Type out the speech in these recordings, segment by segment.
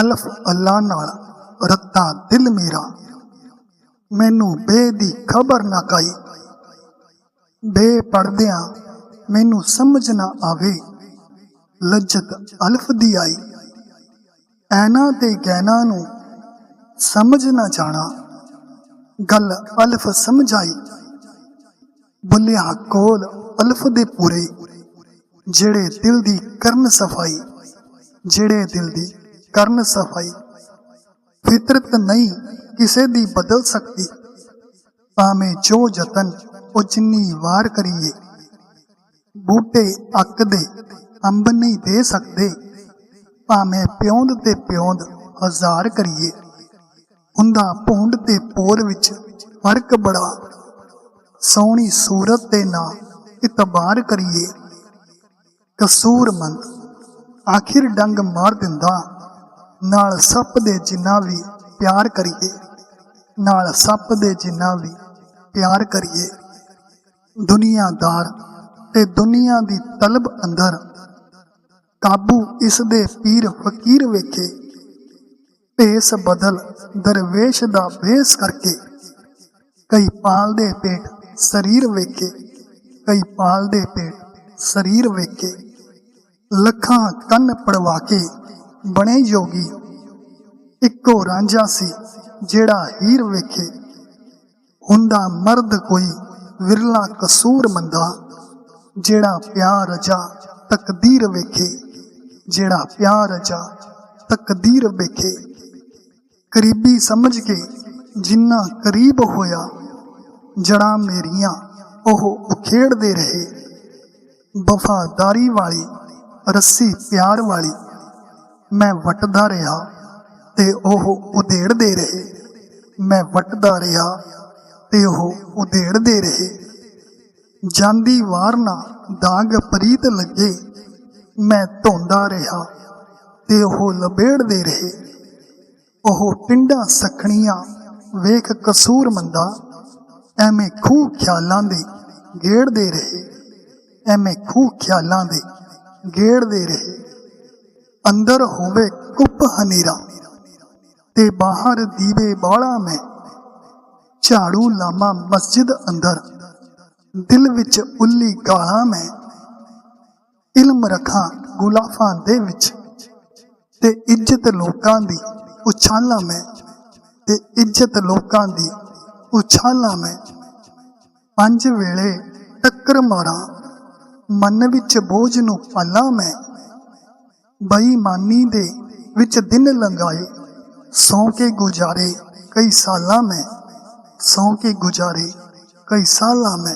ਅਲਫ ਅੱਲਾ ਨਾਲ ਰੱਤਾ ਦਿਲ ਮੇਰਾ। ਮੈਨੂੰ ਬੇ ਦੀ ਖਬਰ ਨਾ ਕਾਈ। ਬੇ ਪੜਦਿਆਂ ਮੈਨੂੰ ਸਮਝ ਨਾ ਆਵੇ। ਲੱਜਤ ਅਲਫ ਦੀ ਆਈ। ਐਨਾ ਤੇ ਗਹਿਣਾ ਨੂੰ ਸਮਝ ਨਾ ਜਾਣਾ। ਗੱਲ ਅਲਫ ਸਮਝਾਈ ਬੁੱਲਿਆ ਕੋਲ ਅਲਫ ਦੇ ਪੂਰੇ। ਜਿਹੜੇ ਦਿਲ ਦੀ ਕਰਨ ਸਫ਼ਾਈ, ਜਿਹੜੇ ਦਿਲ ਦੀ ਕਰਨ ਸਫ਼ਾਈ। ਫਿਤਰਤ ਨਹੀਂ ਕਿਸੇ ਦੀ ਬਦਲ ਸਕਦੀ। ਭਾਵੇਂ ਜੋ ਯਤਨ ਉਹ ਜਿੰਨੀ ਵਾਰ ਕਰੀਏ। ਬੂਟੇ ਅੱਕ ਦੇ ਅੰਬ ਨਹੀਂ ਦੇ ਸਕਦੇ। ਭਾਵੇਂ ਪਿਉਂਦ ਤੇ ਪਿਉਂਦ ਹਜ਼ਾਰ ਕਰੀਏ। ਹੁੰਦਾ ਭੂੰਡ ਤੇ ਪੋਰ ਵਿੱਚ ਫ਼ਰਕ ਬੜਾ। ਸੋਹਣੀ ਸੂਰਤ ਤੇ ਨਾ ਇਤਬਾਰ ਕਰੀਏ। ਕਸੂਰਮੰਦ, ਆਖਿਰ ਡੰਗ ਮਾਰ ਦਿੰਦਾ। ਨਾਲ ਸੱਪ ਦੇ ਜਿੰਨਾ ਵੀ ਪਿਆਰ ਕਰੀਏ, ਨਾਲ ਸੱਪ ਦੇ ਜਿੰਨਾ ਵੀ ਪਿਆਰ ਕਰੀਏ, ਦੁਨੀਆਦਾਰ ਤੇ ਦੁਨੀਆ ਦੀ ਤਲਬ ਅੰਦਰ ਕਾਬੂ ਇਸ ਦੇ ਪੀਰ ਫਕੀਰ ਵੇਖੇ, ਭੇਸ ਬਦਲ ਦਰਵੇਸ਼ ਦਾ ਭੇਸ ਕਰਕੇ, ਕਈ ਪਾਲਦੇ ਪੇਟ ਸਰੀਰ ਵੇਖੇ, ਕਈ ਪਾਲਦੇ ਪੇਟ ਸਰੀਰ ਵੇਖੇ, ਲੱਖਾਂ ਕੰਨ ਪੜਵਾ ਕੇ ਬਣੇ ਜੋਗੀ ਇੱਕੋ ਰਾਂਝਾ ਸੀ ਜਿਹੜਾ ਹੀਰ ਵੇਖੇ। ਹੁੰਦਾ ਮਰਦ ਕੋਈ ਵਿਰਲਾ ਕਸੂਰ ਮੰਦਾ ਜਿਹੜਾ ਪਿਆਰ ਰਜਾ ਤਕਦੀਰ ਵੇਖੇ। ਜਿਹੜਾ ਪਿਆਰ ਰਜਾ ਤਕਦੀਰ ਵੇਖੇ। ਕਰੀਬੀ ਸਮਝ ਕੇ ਜਿੰਨਾ ਕਰੀਬ ਹੋਇਆ ਜੜਾਂ ਮੇਰੀਆਂ ਉਹ ਉਖੇੜਦੇ ਰਹੇ। ਵਫਾਦਾਰੀ ਵਾਲੀ, ਰੱਸੀ ਪਿਆਰ ਵਾਲੀ ਮੈਂ ਵਟਦਾ ਰਿਹਾ ਤੇ ਉਹ ਉਧੇੜਦੇ ਰਹੇ। ਮੈਂ ਵਟਦਾ ਰਿਹਾ ਤੇ ਉਹ ਉਧੇੜਦੇ ਰਹੇ। ਜਾਂਦੀ ਵਾਰ ਨਾ ਦਾਗ ਪ੍ਰੀਤ ਲੱਗੇ। ਮੈਂ ਧੋਂਦਾ ਰਿਹਾ ਤੇ ਉਹ ਲਬੇੜਦੇ ਰਹੇ। ਉਹ ਟਿੰਡਾ ਸਖਣੀਆਂ ਵੇਖ ਕਸੂਰ ਮੰਦਾ ਐਵੇਂ ਖੂਹ ਖਿਆਲਾਂ ਦੇ ਗੇੜਦੇ ਰਹੇ। ਐਵੇਂ ਖੂਹ ਖਿਆਲਾਂ ਦੇ ਗੇੜਦੇ ਰਹੇ। ਅੰਦਰ ਹੋਵੇ ਕੁੱਪ ਹਨੇਰਾ, ਤੇ ਬਾਹਰ ਦੀਵੇ ਬਾਲਾ ਮੈਂ। ਝਾੜੂ ਲਾਮਾ ਮਸਜਿਦ ਅੰਦਰ, ਦਿਲ ਵਿੱਚ ਉੱਲੀ ਗਾਲਾਂ ਮੈਂ। ਇਲਮ ਰੱਖਾਂ ਗੁਲਾਫਾਂ ਦੇ ਵਿੱਚ, ਤੇ ਇੱਜ਼ਤ ਲੋਕਾਂ ਦੀ ਉਛਾਲਾਂ ਮੈਂ। ਤੇ ਇੱਜ਼ਤ ਲੋਕਾਂ ਦੀ ਉਛਾਲਾਂ ਮੈਂ। ਪੰਜ ਵੇਲੇ ਟੱਕਰ ਮਾਰਾਂ, ਮਨ ਵਿੱਚ ਬੋਝ ਨੂੰ ਪਾਲਾਂ ਮੈਂ। ਬੇਈਮਾਨੀ ਦੇ ਵਿੱਚ ਦਿਨ ਲੰਘਾਏ, ਸੌਂ ਕੇ ਗੁਜ਼ਾਰੇ ਕਈ ਸਾਲਾਂ ਮੈਂ, ਸੌਂ ਕੇ ਗੁਜ਼ਾਰੇ ਕਈ ਸਾਲਾਂ ਮੈਂ।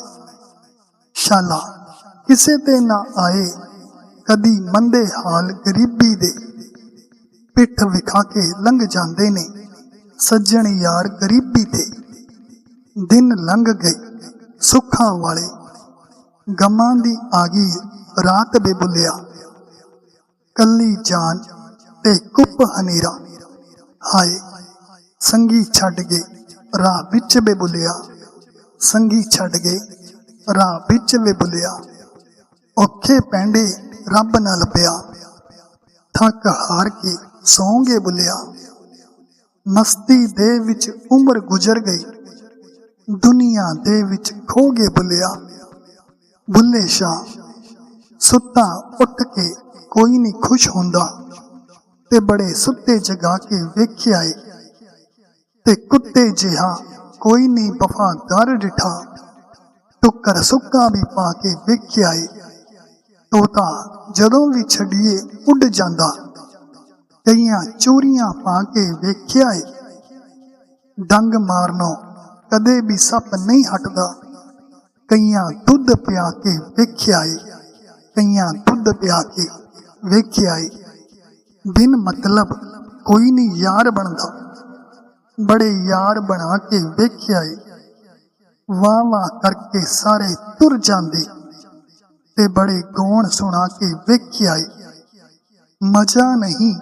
ਸ਼ਾਲਾ, ਕਿਸੇ ਤੇ ਨਾ ਆਏ, ਕਦੀ ਮੰਦੇ ਹਾਲ ਗਰੀਬੀ ਦੇ। ਪਿੱਠ ਵਿਖਾ ਕੇ ਲੰਘ ਜਾਂਦੇ ਨੇ ਸੱਜਣ ਯਾਰ ਗਰੀਬੀ ਤੇ। ਦਿਨ ਲੰਘ ਗਏ ਸੁੱਖਾਂ ਵਾਲੇ, ਗਮਾਂ ਦੀ ਆ ਗਈ ਰਾਤ ਬੇਬੁਲਿਆ ਕੱਲੀ ਜਾਨ ਤੇ ਕੁੱਪ ਹਨੇਰਾ। ਹਾਏ, ਸੰਗੀ ਛੱਡ ਗਏ, ਰਾਹ ਵਿੱਚ ਬੇਬੁਲਿਆ ਸੰਗੀ ਛੱਡ ਗਏ, ਰਾਹ ਵਿੱਚ ਬੇਬੁਲਿਆ ਔਖੇ ਪੈਂਡੇ ਰੱਬ ਨਾਲ ਪਿਆ। ਥੱਕ ਹਾਰ ਕੇ ਸੌਂਗੇ ਬੁਲਿਆ। ਮਸਤੀ ਦੇ ਵਿੱਚ ਉਮਰ ਗੁਜ਼ਰ ਗਈ। ਦੁਨੀਆ ਦੇ ਵਿੱਚ ਖੋ ਗਏ ਬੁਲਿਆ। ਬੁੱਲੇ ਸ਼ਾਹ ਸੁੱਤਾ ਉੱਠ ਕੇ ਕੋਈ ਨਹੀਂ ਖੁਸ਼ ਹੁੰਦਾ। ਤੇ ਬੜੇ ਸੁੱਤੇ ਜਗਾ ਕੇ ਵੇਖਿਆ ਏ। ਤੇ ਕੁੱਤੇ ਜਿਹਾ ਕੋਈ ਨਹੀਂ ਵਫਾਦਾਰ ਡਿਠਾ। ਟੁੱਕਰ ਸੁੱਕਾ ਵੀ ਪਾ ਕੇ ਵੇਖਿਆ ਏ। ਤੋਤਾ ਜਦੋਂ ਵੀ ਛੱਡੀਏ ਉੱਡ ਜਾਂਦਾ। ਕਈਆਂ ਚੋਰੀਆਂ ਪਾ ਕੇ ਵੇਖਿਆ ਏ। ਡੰਗ ਮਾਰਨੋਂ ਕਦੇ ਵੀ ਸੱਪ ਨਹੀਂ ਹਟਦਾ। ਕਈਆਂ ਦੁੱਧ ਪਿਆ ਕੇ ਵੇਖਿਆ ਏ। ਕਈਆਂ ਦੁੱਧ ਪਿਆ ਕੇ ਵੇਖਿਆ ਏ। ਬਿਨ ਮਤਲਬ ਕੋਈ ਨਹੀਂ ਯਾਰ ਬਣਦਾ। ਬੜੇ ਯਾਰ ਬਣਾ ਕੇ ਵੇਖਿਆ ਏ। ਵਾਹ ਵਾਹ ਕਰਕੇ ਸਾਰੇ ਤੁਰ ਜਾਂਦੇ ਤੇ ਬੜੇ ਗੋਣ ਸੁਣਾ ਕੇ ਵੇਖਿਆ ਏ। ਮਜ਼ਾ ਨਹੀਂ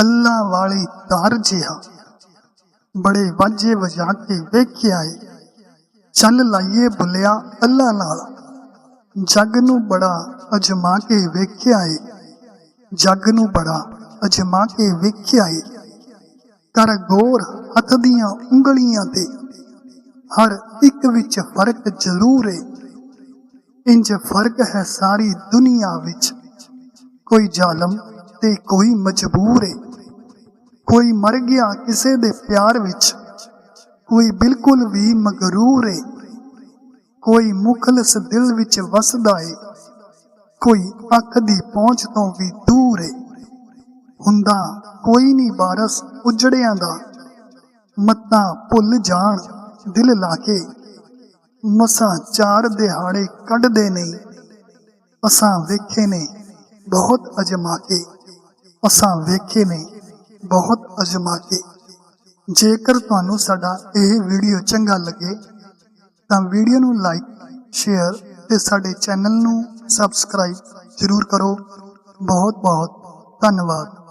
ਅੱਲਾ ਵਾਲੀ ਤਾਰ ਜਿਹਾ। ਬੜੇ ਵਾਜੇ ਵਜਾ ਕੇ ਵੇਖਿਆ ਏ। ਚੱਲ ਲਾਈਏ ਬੁਲਿਆ ਅੱਲਾ ਨਾਲ। ਜੱਗ ਨੂੰ ਬੜਾ ਅਜਮਾ ਕੇ ਵੇਖਿਆ ਏ। ਜੱਗ ਨੂੰ ਬੜਾ ਅਜਮਾ ਕੇ ਵੇਖਿਆ ਏ। ਕਰ ਗੌਰ ਹੱਥ ਦੀਆਂ ਉਂਗਲੀਆਂ ਤੇ ਹਰ ਇੱਕ ਵਿੱਚ ਫ਼ਰਕ ਜ਼ਰੂਰ ਏ। ਇੰਜ ਫ਼ਰਕ ਹੈ ਸਾਰੀ ਦੁਨੀਆ ਵਿੱਚ। ਕੋਈ ਜ਼ਾਲਮ ਤੇ ਕੋਈ ਮਜਬੂਰ ਏ। ਕੋਈ ਮਰ ਗਿਆ ਕਿਸੇ ਦੇ ਪਿਆਰ ਵਿੱਚ। ਕੋਈ ਬਿਲਕੁਲ ਵੀ ਮਗਰੂਰ ਏ। ਕੋਈ ਮੁਖਲਸ ਦਿਲ ਵਿੱਚ ਵਸਦਾ ਏ। ਕੋਈ ਅੱਖ ਦੀ ਪਹੁੰਚ ਤੋਂ ਵੀ ਦੂਰ ਏ। ਹੁੰਦਾ ਕੋਈ ਨਹੀਂ ਬਾਰਸ ਉਜੜਿਆਂ ਦਾ। ਮੱਤਾਂ ਭੁੱਲ ਜਾਣ, ਦਿਲ ਲਾ ਕੇ। ਮਸਾਂ ਚਾਰ ਦਿਹਾੜੇ ਕੱਢਦੇ ਨਹੀਂ ਅਸਾਂ ਵੇਖੇ ਨੇ ਬਹੁਤ ਅਜਮਾ ਕੇ ਅਸਾਂ ਵੇਖੇ ਨੇ ਬਹੁਤ ਅਜਮਾ ਕੇ ਜੇਕਰ ਤੁਹਾਨੂੰ ਸਾਡਾ ਇਹ ਵੀਡੀਓ ਚੰਗਾ ਲੱਗੇ, ਤਾਂ ਵੀਡੀਓ ਨੂੰ ਲਾਈਕ, ਸ਼ੇਅਰ ਤੇ ਸਾਡੇ ਚੈਨਲ ਨੂੰ ਸਬਸਕ੍ਰਾਈਬ ਜ਼ਰੂਰ ਕਰੋ। ਬਹੁਤ ਬਹੁਤ ਧੰਨਵਾਦ।